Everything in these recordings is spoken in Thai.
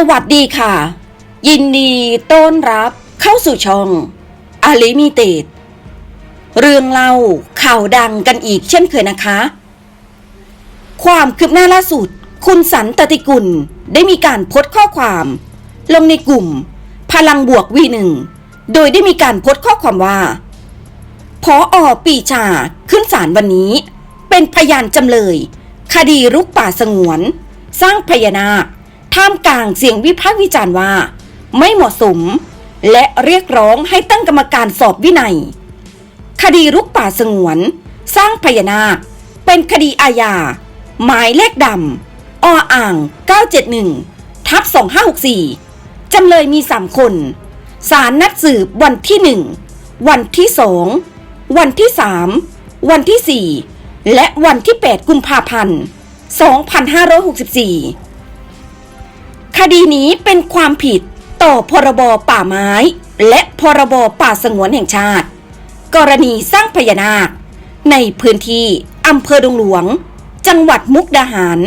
สวัสดีค่ะ ยินดีต้อนรับเข้าสู่ช่องอาลิมิเต็ดเรื่องเล่าข่าวดังกันอีกเช่นเคยนะคะ ความคืบหน้าล่าสุด คุณสันตติกุลได้มีการโพสต์ข้อความ ลงในกลุ่ม พลังบวกวีหนึ่งโดยได้มีการโพสต์ข้อความว่าพออปีชาขึ้นศาลวันนี้ เป็นพยานจำเลย คดีรุกป่าสงวน สร้างพญานาค ท่ามกลางเสียงวิพากษ์วิจารณ์ว่า ไม่เหมาะสม และเรียกร้องให้ตั้งกรรมการสอบวินัย คดีรุกป่าสงวน สร้างพญานาค เป็นคดีอาญา หมายเลขดำออ่าง 971 ทับ 2564 จำเลยมี 3 คนสารนัดสืบวันที่ 1 วันที่ 2 วันที่ 3 วันที่ 4 และวันที่ 8 กุมภาพันธ์ 2564 คดีนี้เป็นความผิดต่อพรบป่าไม้ และพรบป่าสงวนแห่งชาติ กรณีสร้างพญานาค ในพื้นที่อำเภอดงหลวง จังหวัดมุกดาหาร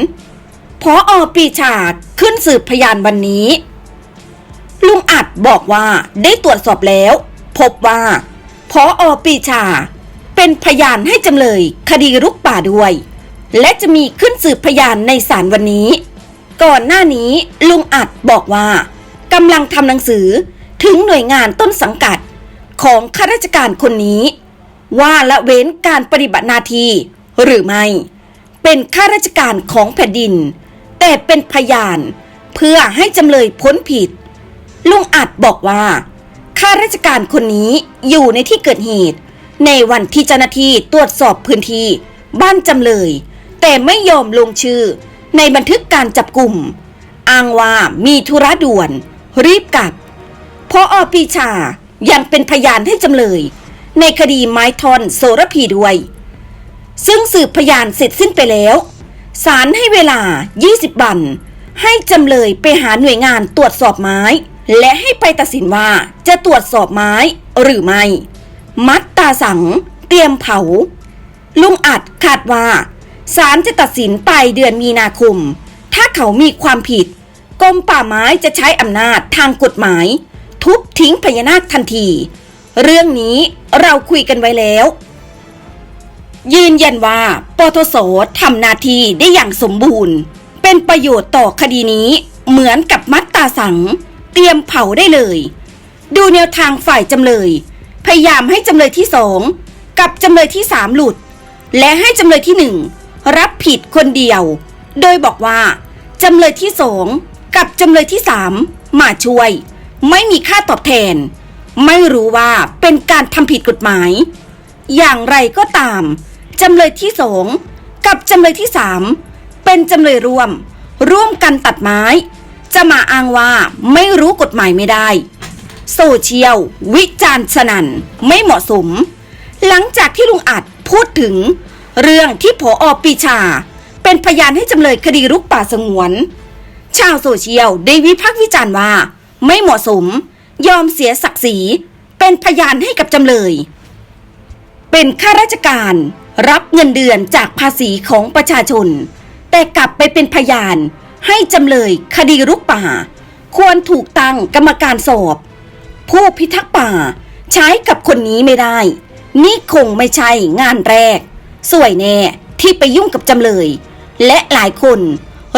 พออปีชาขึ้นสืบพยานวันนี้ ลุงอัดบอกว่าได้ตรวจสอบแล้ว พบว่าพออปีชา เป็นพยานให้จำเลยคดีรุกป่าด้วย และจะมีขึ้นสืบพยานในศาลวันนี้ ก่อนหน้านี้ลุงอัดบอกว่ากำลังทำหนังสือถึงหน่วยงานต้นสังกัดของข้าราชการคนนี้ ว่าละเว้นการปฏิบัติหน้าที่หรือไม่ เป็นข้าราชการของแผ่นดิน แต่เป็นพยานเพื่อให้จำเลยพ้นผิด ลุงอัดบอกว่าข้าราชการคนนี้อยู่ในที่เกิดเหตุ ในวันที่เจ้าหน้าที่ตรวจสอบพื้นที่ บ้านจำเลย แต่ไม่ยอมลงชื่อ ในบันทึกการจับกลุ่ม อ้างว่ามีธุระด่วน รีบกลับพออปีชายังเป็นพยานให้จำเลย ในคดีไม้ทอนโสระพีด้วย ซึ่งสืบพยานเสร็จสิ้นไปแล้วศาลให้เวลา 20 วัน ให้จำเลยไปหาหน่วยงานตรวจสอบไม้ และให้ไปตัดสินว่าจะตรวจสอบไม้หรือไม่ มัดตาสัง เตรียมเผา ลุงอัดคาดว่า ศาลจะตัดสินปลายเดือนมีนาคม ถ้าเขามีความผิดกรมป่าไม้จะใช้อำนาจทางกฎหมาย ทุบทิ้งพญานาคทันที เรื่องนี้เราคุยกันไว้แล้ว ยืนยันว่าปทศทำหน้าที่ได้อย่างสมบูรณ์ เป็นประโยชน์ต่อคดีนี้เหมือนกับมัดตาสัง เตรียมเผาได้เลย ดูแนวทางฝ่ายจำเลย พยายามให้จำเลยที่สองกับจำเลยที่สามหลุด และให้จำเลยที่หนึ่ง รับผิดคนเดียว โดยบอกว่าจำเลยที่สองกับจำเลยที่สามมาช่วย ไม่มีค่าตอบแทน ไม่รู้ว่าเป็นการทำผิดกฎหมาย อย่างไรก็ตามจำเลยที่สองกับจำเลยที่สามเป็นจำเลยร่วม ร่วมกันตัดไม้ จะมาอ้างว่าไม่รู้กฎหมายไม่ได้ โซเชียล วิจารณ์สนันไม่เหมาะสม หลังจากที่ลุงอัดพูดถึง เรื่องที่ผออปีชา เป็นพยานให้จำเลยคดีรุกป่าสงวน ชาวโซเชียลได้วิพากษ์วิจารณ์ว่า ไม่เหมาะสม ยอมเสียศักดิ์ศรี เป็นพยานให้กับจำเลย เป็นข้าราชการ รับเงินเดือนจากภาษีของประชาชน แต่กลับไปเป็นพยานให้จำเลยคดีรุกป่า ควรถูกตั้งกรรมการสอบ ผู้พิทักษ์ป่า ใช้กับคนนี้ไม่ได้ นี่คงไม่ใช่งานแรก สวยแน่ที่ไปยุ่งกับจำเลย และหลายคน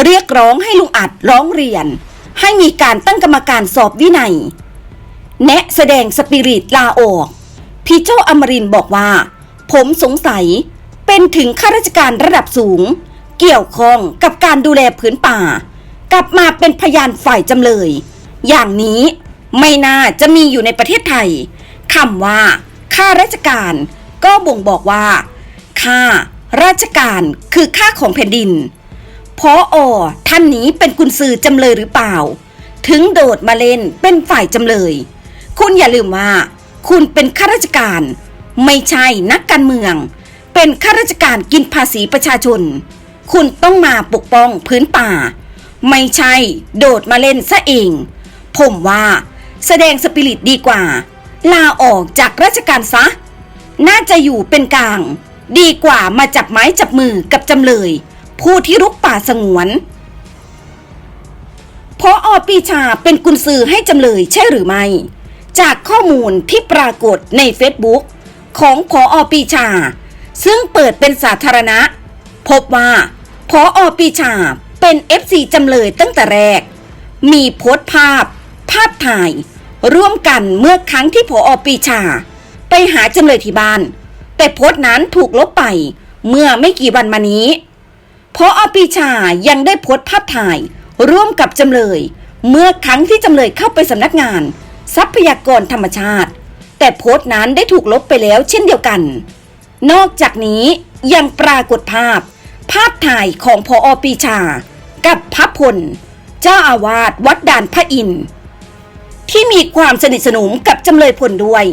เรียกร้องให้ลุงอัดร้องเรียน ให้มีการตั้งกรรมการสอบวินัย แนะแสดงสปิริตลาออก พี่โจอมรินบอกว่า ผมสงสัยเป็นถึงข้าราชการระดับสูง เกี่ยวข้องกับการดูแลผืนป่า กลับมาเป็นพยานฝ่ายจำเลย อย่างนี้ไม่น่าจะมีอยู่ในประเทศไทยคำว่าข้าราชการก็บ่งบอกว่า ข้าราชการคือค่าของแผ่นดินพออท่านนี้เป็นกุญซือจำเลยหรือเปล่า ถึงโดดมาเล่นเป็นฝ่ายจำเลย คุณอย่าลืมว่า คุณเป็นข้าราชการ ไม่ใช่นักการเมือง เป็นข้าราชการกินภาษีประชาชน คุณต้องมาปกป้องพื้นป่า ไม่ใช่โดดมาเล่นซะเอง ผมว่าแสดงสปิริตดีกว่า ลาออกจากราชการซะ น่าจะอยู่เป็นกลาง ดีกว่ามาจับไม้จับมือกับจำเลย ผู้ที่รุกป่าสงวนพออปีชาเป็นกุญสือให้จำเลยใช่หรือไม่ จากข้อมูลที่ปรากฏใน Facebook ของพออปีชา ซึ่งเปิดเป็นสาธารณะ พบว่าพออปีชาเป็น FC จำเลยตั้งแต่แรก มีโพสต์ภาพ ภาพถ่าย ร่วมกันเมื่อครั้งที่พออปีชา ไปหาจำเลยที่บ้าน แต่โพสต์นั้นถูกลบไป เมื่อไม่กี่วันมานี้พออปีชายังได้โพสต์ภาพถ่าย ร่วมกับจำเลย เมื่อครั้งที่จำเลยเข้าไปสำนักงาน ทรัพยากรธรรมชาติ แต่โพสต์นั้นได้ถูกลบไปแล้วเช่นเดียวกัน นอกจากนี้ยังปรากฏภาพ ภาพถ่ายของพออปีชา กับพระพล เจ้าอาวาสวัดด่านพระอินทร์ที่มีความสนิทสนมกับจำเลยพลด้วย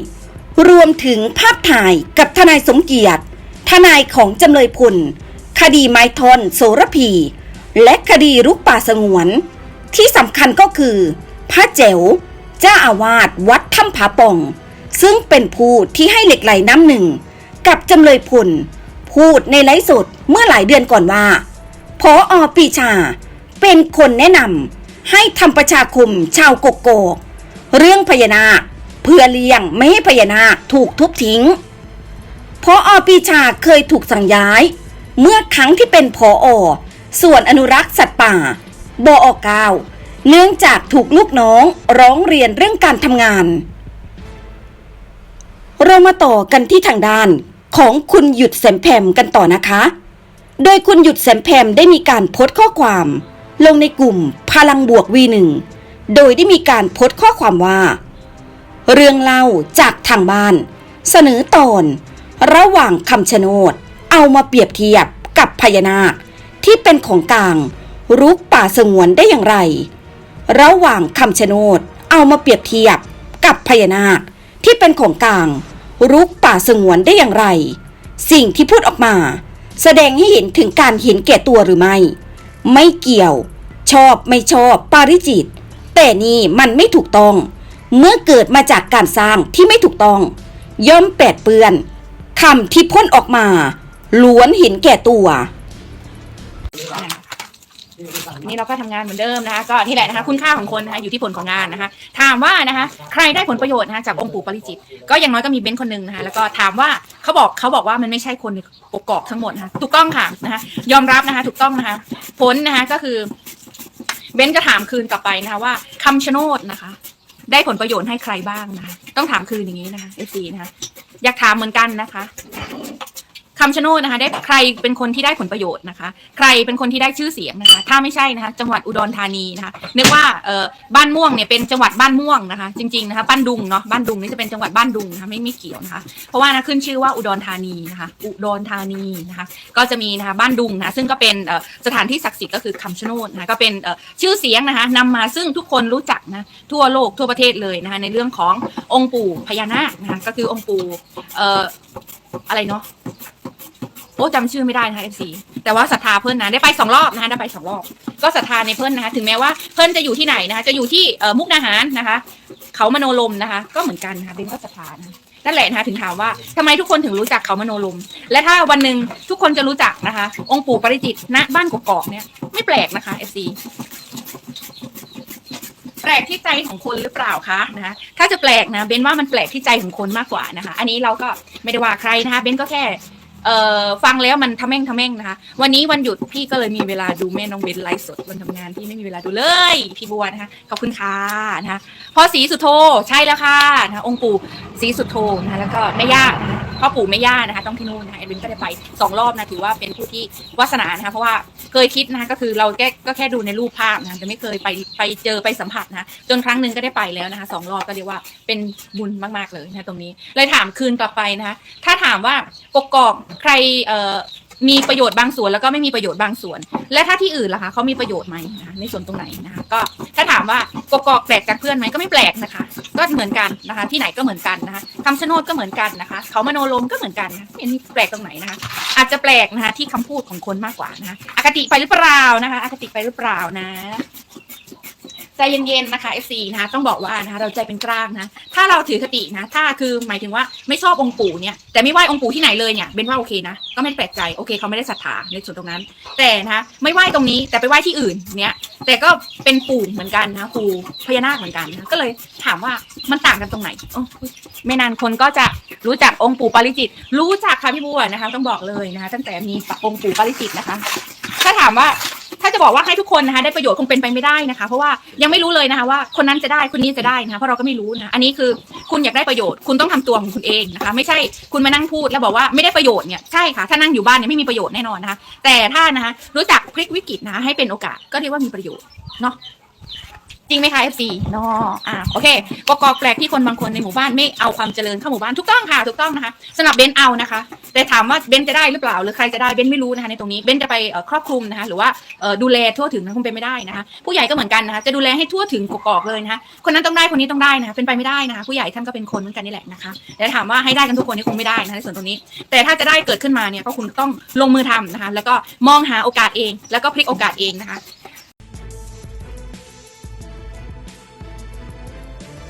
รวมถึงภาพถ่ายกับทนายสมเกียรติ ทนายของจำเลยพลคดีไม้ทอนโสระพี และคดีรุกป่าสงวน ที่สำคัญก็คือ พระเจ๋วเจ้าอาวาสวัดถ้ำผาป่อง ซึ่งเป็นผู้ที่ให้เหล็กไหลน้ำหนึ่ง กับจำเลยพลพูดในไลฟ์สดเมื่อหลายเดือนก่อนว่าพออปีชา เป็นคนแนะนำให้ทำประชาคมชาวกกโกกเรื่องพญานาค เพื่อเลี่ยงไม่ให้พญานาคถูกทุบทิ้งพออปีชาเคยถูกสั่งย้าย เมื่อครั้งที่เป็นพออส่วนอนุรักษ์สัตว์ป่าบอเก้าเนื่องจากถูกลูกน้องร้องเรียนเรื่องการทำงาน เรามาต่อกันที่ทางด้านของคุณหยุดแสมแพมกันต่อนะคะ โดยคุณหยุดแสมแพมได้มีการโพสต์ข้อความ ลงในกลุ่มพลังบวก V1 โดยได้มีการโพสต์ข้อความว่า เรื่องเล่าจากทางบ้าน เสนอตอนระหว่างคำชะโนด เอามาเปรียบเทียบกับพญานาค ที่เป็นของกลาง รุกป่าสงวนได้อย่างไร ระหว่างคำชะโนด เอามาเปรียบเทียบกับพญานาค ที่เป็นของกลาง รุกป่าสงวนได้อย่างไร สิ่งที่พูดออกมา แสดงให้เห็นถึงการเห็นแก่ตัวหรือไม่ ไม่เกี่ยว ชอบไม่ชอบปาริจิต แต่นี่มันไม่ถูกต้อง เมื่อเกิดมาจากการสร้างที่ไม่ถูกต้อง ย่อมแปดเปื้อนคำที่พ่นออกมา ล้วนเห็นแก่ตัวนนี้เราก็ทำงานเหมือนเดิมนะคะก็นี่แหละนะคะคุณค่าของคนนะคะอยู่ที่ผลของงานนะคะ ถามว่านะคะ ใครได้ผลประโยชน์นะคะจากองค์ปู่ปริจิต ก็อย่างน้อยก็มีเบนซ์คนหนึ่งนะคะแล้วก็ถามว่าเขาบอกเขาบอกว่ามันไม่ใช่คนในกกอกทั้งหมดนะคะถูกต้องค่ะนะคะยอมรับนะคะ ถูกต้องนะคะ ผลนะคะก็คือเบนซ์จะถามคืนกลับไปนะคะว่าคำชะโนดนะคะ ได้ผลประโยชน์ให้ใครบ้างนะคะต้องถามคืนอย่างนี้นะคะเอซีนะคะอยากถามเหมือนกันนะคะ คำชะโนดนะคะ ได้ใครเป็นคนที่ได้ผลประโยชน์นะคะ ใครเป็นคนที่ได้ชื่อเสียงนะคะ ถ้าไม่ใช่นะคะ จังหวัดอุดรธานีนะคะนึกว่าเออบ้านม่วงเนี่ยเป็นจังหวัดบ้านม่วงนะคะ จริงๆนะคะบ้านดุงเนาะบ้านดุงนี่จะเป็นจังหวัดบ้านดุงนะคะไม่ไม่เกี่ยวนะคะ เพราะว่านะขึ้นชื่อว่าอุดรธานีนะคะ อุดรธานีนะคะ ก็จะมีนะคะบ้านดุงนะะซึ่งก็เป็นเอ่อสถานที่ศักดิ์สิทธิ์ก็คือคำชะโนดนะคะก็เป็นเอ่อชื่อเสียงนะคะนำมาซึ่งทุกคนรู้จักนะทั่วโลกทั่วประเทศเลยนะคะในเรื่องขององค์ปู่พญานาคนะคะก็คือองค์ปู่เอ่ออะไรเนาะ โอ้จำชื่อไม่ได้นะคะ FC แต่ว่าศรัทธาเพื่อนนะได้ไปสองรอบนะคะได้ไปสองรอบ ก็ศรัทธาในเพื่อนนะคะ ถึงแม้ว่าเพื่อนจะอยู่ที่ไหนนะคะ จะอยู่ที่เอ่อมุกดาหารนะคะ เขามโนลมนะคะ ก็เหมือนกันนะคะเบนก็ศรัทธานะนั่นแหละนะคะถึงถามว่าทำไมทุกคนถึงรู้จักเขามโนลม และถ้าวันหนึ่งทุกคนจะรู้จักนะคะ องค์ปู่ปริจิตณบ้านกกอกเนี่ยไม่แปลกนะคะ FC แปลกที่ใจของคนหรือเปล่าคะนะคะถ้าจะแปลกนะเบนว่ามันแปลกที่ใจของคนมากกว่านะคะ อันนี้เราก็ไม่ได้ว่าใครนะคะเบนก็แค่ เอ่อฟังแล้วมันทะแม่งทะแม่งนะคะ วันนี้วันหยุดพี่ก็เลยมีเวลาดูแม่น้องเบนไลฟ์สดวันทำงานพี่ไม่มีเวลาดูเลย พี่บัวนะคะขอบคุณค่ะนะคะพ่อศรีสุโธใช่แล้วค่ะนะคะองค์ปู่ศรีสุโธนะคะแล้วก็แม่ย่านะคะพ่อปู่แม่ย่านะคะ ต้องที่นู่นนะคะเอ็ดวินก็ได้ไปสองรอบนะถือว่าเป็นผู้ที่วาสนานะคะเพราะว่าเคยคิดนะคะก็คือเราแค่ก็แค่ดูในรูปภาพนะคะจะไม่เคยไปไปเจอไปสัมผัสนะคะจนครั้งหนึ่งก็ได้ไปแล้วนะคะสองรอบก็เรียกว่าเป็นบุญมากๆเลยนะคะตรงนี้เลยถามคืนกลับไปนะคะถ้าถามว่ากกอกใครเอ่อมีประโยชน์บางส่วนแล้วก็ไม่มีประโยชน์บางส่วน และถ้าที่อื่นล่ะคะเขามีประโยชน์ไหมนะคะในส่วนตรงไหนนะคะก็ถ้าถามว่ากกอกแปลกจากเพื่อนไหมก็ไม่แปลกนะคะ ก็เหมือนกันนะคะ ที่ไหนก็เหมือนกันนะคะคำชะโนดก็เหมือนกันนะคะ เขามโนลมก็เหมือนกันนะไม่มีแปลกตรงไหนนะคะ อาจจะแปลกนะคะที่คำพูดของคนมากกว่านะคะอคติไปหรือเปล่านะคะอคติไปหรือเปล่านะ ใจเย็นๆนะคะ FC นะคะต้องบอกว่านะคะเราใจเป็นกลางนะ ถ้าเราถือคตินะ ถ้าคือหมายถึงว่าไม่ชอบองค์ปู่เนี่ยแต่ไม่ไหว้องค์ปู่ที่ไหนเลยเนี่ยเบนว่าโอเคนะก็ไม่แปลกใจโอเคเขาไม่ได้ศรัทธาในส่วนตรงนั้น แต่นะคะไม่ไหว้ตรงนี้แต่ไปไหว้ที่อื่นเนี่ยแต่ก็เป็นปู่เหมือนกันนะปู่พญานาคเหมือนกันนะก็เลยถามว่ามันต่างกันตรงไหนโอ้ไม่นานคนก็จะรู้จักองค์ปู่ปาริจิต รู้จักค่ะพี่บัวนะคะ ต้องบอกเลยนะคะ ตั้งแต่มีองค์ปู่ปาริจิตนะคะ ถ้าถามว่า ถ้าจะบอกว่าให้ทุกคนนะคะ ได้ประโยชน์คงเป็นไปไม่ได้นะคะ เพราะว่ายังไม่รู้เลยนะคะ ว่าคนนั้นจะได้คนนี้จะได้นะคะเพราะเราก็ไม่รู้นะอันนี้คือคุณอยากได้ประโยชน์คุณต้องทำตัวของคุณเองนะคะ ไม่ใช่คุณมานั่งพูดแล้วบอกว่าไม่ได้ประโยชน์เนี่ยใช่ค่ะถ้านั่งอยู่บ้านเนี่ยไม่มีประโยชน์แน่นอนนะคะ แต่ถ้านะคะรู้จักพลิกวิกฤตนะคะให้เป็นโอกาสก็เรียกว่ามีประโยชน์เนาะ จริงไหมคะ FC นาะอ่าโอเคกกอกแปลกที่คนบางคนในหมู่บ้านไม่เอาความเจริญเข้าหมู่บ้านถูกต้องค่ะถูกต้องนะคะสำหรับเบนเอานะคะ แต่ถามว่าเบนจะได้หรือเปล่า หรือใครจะได้เบนไม่รู้นะคะในตรงนี้เบนจะไปครอบคลุมนะคะหรือว่าดูแลทั่วถึงนะคงเป็นไม่ได้นะคะ ผู้ใหญ่ก็เหมือนกันนะคะจะดูแลให้ทั่วถึงกกอกเลยนะคะคนนั้นต้องได้คนนี้ต้องได้นะคะเป็นไปไม่ได้นะคะผู้ใหญ่ท่านก็เป็นคนเหมือนกันนี่แหละนะคะแต่ถามว่าให้ได้กันทุกคนนี่คงไม่ได้นะคะในส่วนตรงนี้ แต่ถ้าจะได้เกิดขึ้นมาเนี่ยก็คุณต้องลงมือทำนะคะแล้วก็มองหาโอกาสเอง แล้วก็พลิกโอกาสเองนะคะ